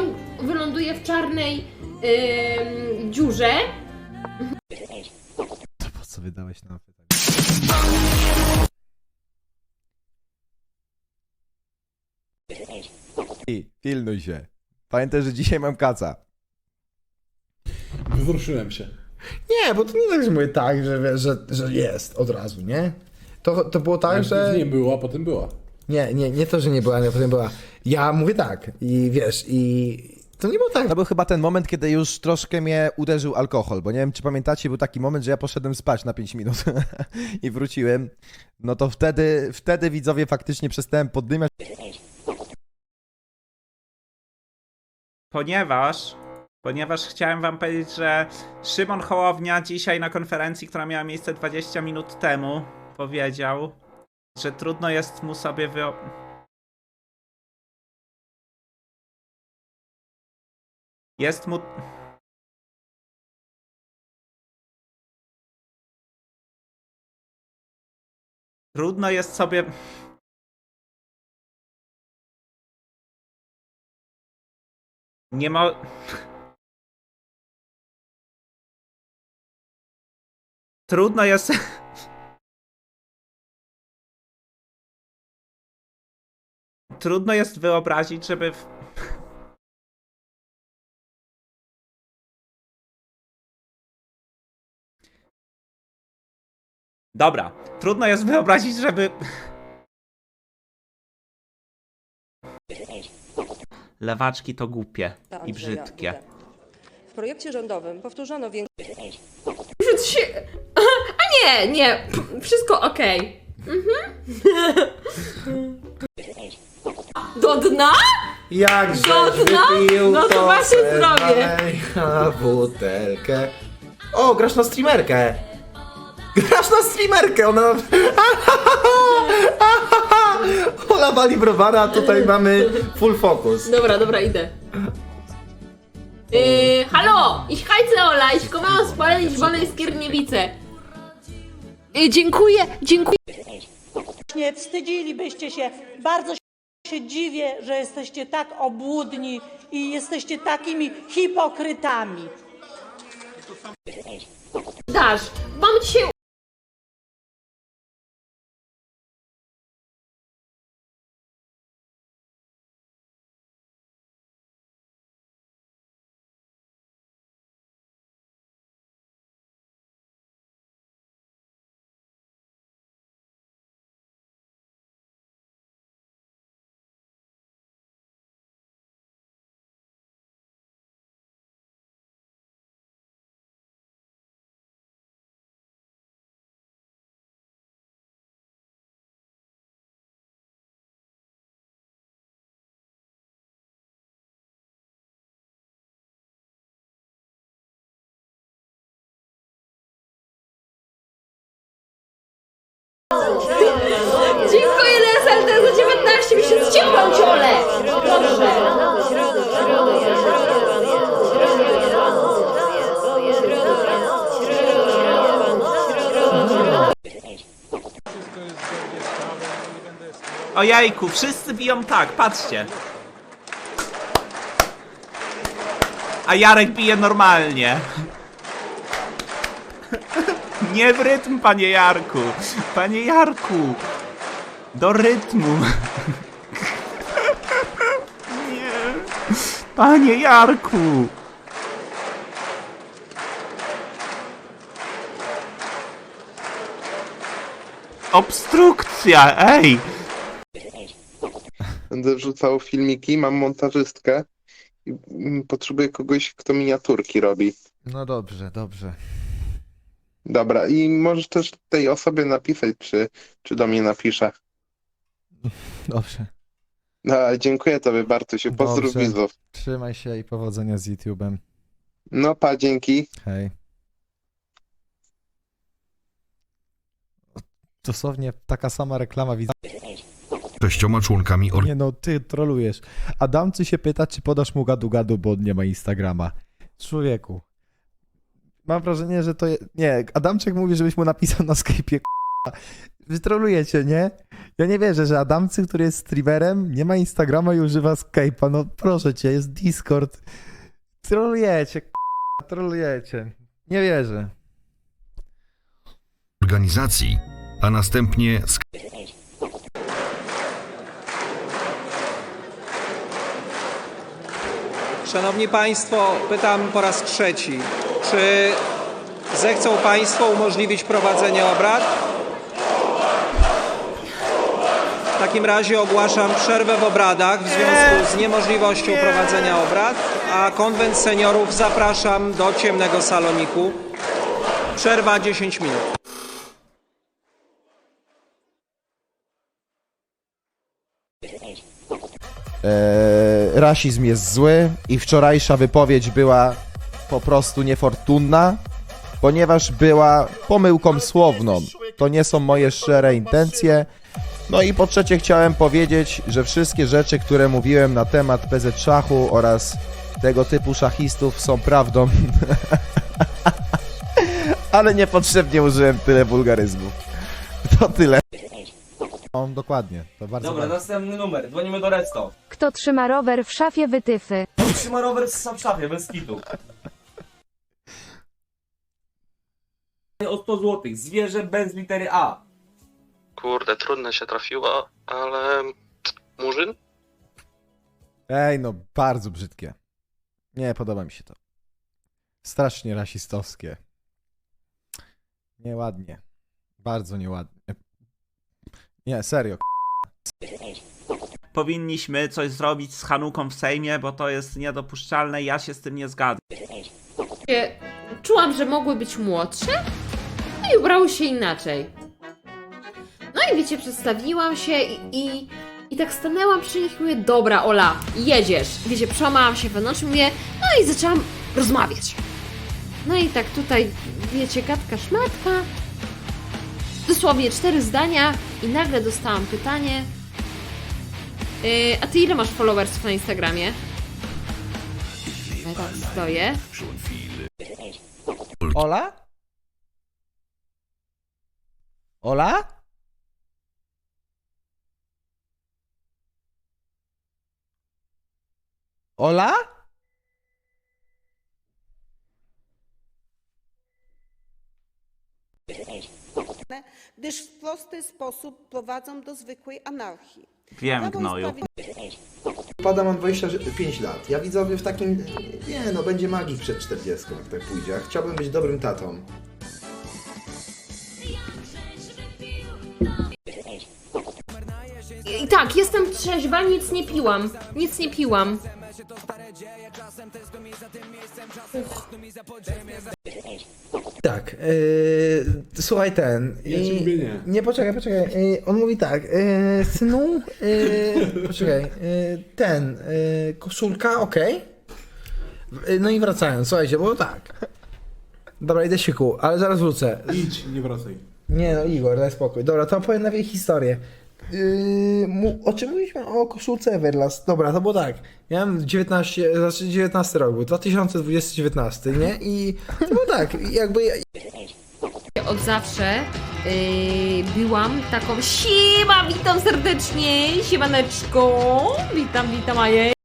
koń wyląduje w czarnej ym, dziurze, Po co wydałeś na pytanie? I pilnuj się. Pamiętaj, że dzisiaj mam kaca. Wzruszyłem się. Nie, bo to nie tak, że mówię tak, że, wiesz, że, że jest od razu, nie? To, to było tak, że... Nie było, a potem była. Nie, nie, nie to, że nie była, nie potem była. Ja mówię tak i wiesz, i to nie było tak. To był chyba ten moment, kiedy już troszkę mnie uderzył alkohol, bo nie wiem, czy pamiętacie, był taki moment, że ja poszedłem spać na 5 minut i wróciłem. No to wtedy, wtedy widzowie faktycznie przestałem poddymiać. ponieważ, ponieważ chciałem wam powiedzieć, że Szymon Hołownia dzisiaj na konferencji, która miała miejsce 20 minut temu, powiedział, że trudno jest mu sobie wyo... Jest mu... Trudno jest sobie... Nie ma. Trudno jest. Trudno jest wyobrazić, żeby. W... Dobra, trudno jest wyobrazić, żeby. Lewaczki to głupie i brzydkie. W projekcie rządowym powtórzono większość Przed się... A nie, nie, wszystko okej. Mhm. Do dna? Jak Do dna? No to właśnie zrobię. Na butelkę. O, grasz na streamerkę. Grasz na streamerkę, ona... Ola wali browara, a tutaj mamy full focus. Dobra, dobra, idę. Yy, halo! Ich heiße Ola, ich ich wohne in Skierniewice. Yy, dziękuję, dziękuję. Nie wstydzilibyście się. Bardzo się dziwię, że jesteście tak obłudni i jesteście takimi hipokrytami. Dasz, mam Dziękuję DSLT za 19 miesięcy ciepłą ciole! Proszę. Ojejku, wszyscy biją tak, patrzcie. A Jarek bije normalnie. Nie w rytm, panie Jarku. Panie Jarku. Do rytmu. Nie. Panie Jarku. Obstrukcja, ej! Będę wrzucał filmiki, mam montażystkę i mm, potrzebuję kogoś, kto miniaturki robi. No dobrze, dobrze. Dobra, i możesz też tej osobie napisać, czy, czy do mnie napisze. Dobrze. No, dziękuję tobie, Bartusiu. Pozdrów Dobrze. widzów. Trzymaj się i powodzenia z YouTube'em. No pa, dzięki. Hej. Dosłownie taka sama reklama widzę. sześcioma członkami Nie no, ty trolujesz. Adamcy się pyta, czy podasz mu gadu gadu, bo on nie ma Instagrama. Człowieku. Mam wrażenie, że to je... Nie, Adamczyk mówi, żebyś mu napisał na Skype'ie Wy trolujecie, nie? Ja nie wierzę, że Adamcy, który jest streamerem, nie ma Instagrama i używa Skype'a. No proszę cię, jest Discord. Trolujecie, k***a, trolujecie. Nie wierzę. organizacji, a następnie sk- Szanowni Państwo, pytam po raz trzeci, czy zechcą Państwo umożliwić prowadzenie obrad? W takim razie ogłaszam przerwę w obradach w związku z niemożliwością prowadzenia obrad, a konwent seniorów zapraszam do ciemnego saloniku. Przerwa 10 minut. Eee, rasizm jest zły i wczorajsza wypowiedź była po prostu niefortunna, ponieważ była pomyłką słowną. To nie są moje szczere intencje. No i po trzecie chciałem powiedzieć, że wszystkie rzeczy, które mówiłem na temat PZ szachu oraz tego typu szachistów są prawdą. Ale niepotrzebnie użyłem tyle wulgaryzmów. To tyle. No, dokładnie. To bardzo Dobra, następny numer. Dzwonimy do Redstone. Kto trzyma rower w szafie wytyfy? Trzyma rower w szafie, bez kitu. O 100 zł. Zwierzę bez litery A. Kurde, trudne się trafiło, ale... Murzyn? Ej, no bardzo brzydkie. Nie podoba mi się to. Strasznie rasistowskie. Nieładnie. Bardzo nieładnie. Nie, serio. Powinniśmy coś zrobić z Hanuką w Sejmie, bo to jest niedopuszczalne i ja się z tym nie zgadzam. Czułam, że mogły być młodsze, i się inaczej. No i wiecie, przedstawiłam się i, i, i tak stanęłam przy nich i mówię, dobra Ola, jedziesz. Wiecie, przełamałam się wewnątrz mówię, no i zaczęłam rozmawiać. No i tak tutaj, wiecie, gadka szmatka. Dosłownie cztery zdania i nagle dostałam pytanie. Yy, a ty ile masz followersów na Instagramie? Ja tak stoję. Ola? Ola? Ola? gdyż w prosty sposób prowadzą do zwykłej anarchii. Wiem, gnoju. Pada mam 25 lat. Ja widzowie w takim... Nie no, będzie magik przed 40, jak tak pójdzie. Chciałbym być dobrym tatą. I tak, jestem trzeźwa, nic nie piłam. Nic nie piłam. Uch. Tak, yy, słuchaj ten. i- nie. poczekaj, poczekaj. Yy, on mówi tak, yy, synu, yy, poczekaj, yy, ten, yy, koszulka, okej. Yy, No i wracając, słuchajcie, bo tak. Dobra, idę siku, ale zaraz wrócę. Idź, nie wracaj. Nie no, Igor, daj spokój. Dobra, to opowiem najpierw historię. Yy, mu, o czym mówiliśmy? O koszulce Everlast. Dobra, to było tak. Miałem 19, znaczy 19 rok, był 2019, nie? I to było tak, jakby ja, Od zawsze yy, byłam taką siema, witam serdecznie, siemaneczko, witam, witam, a jej.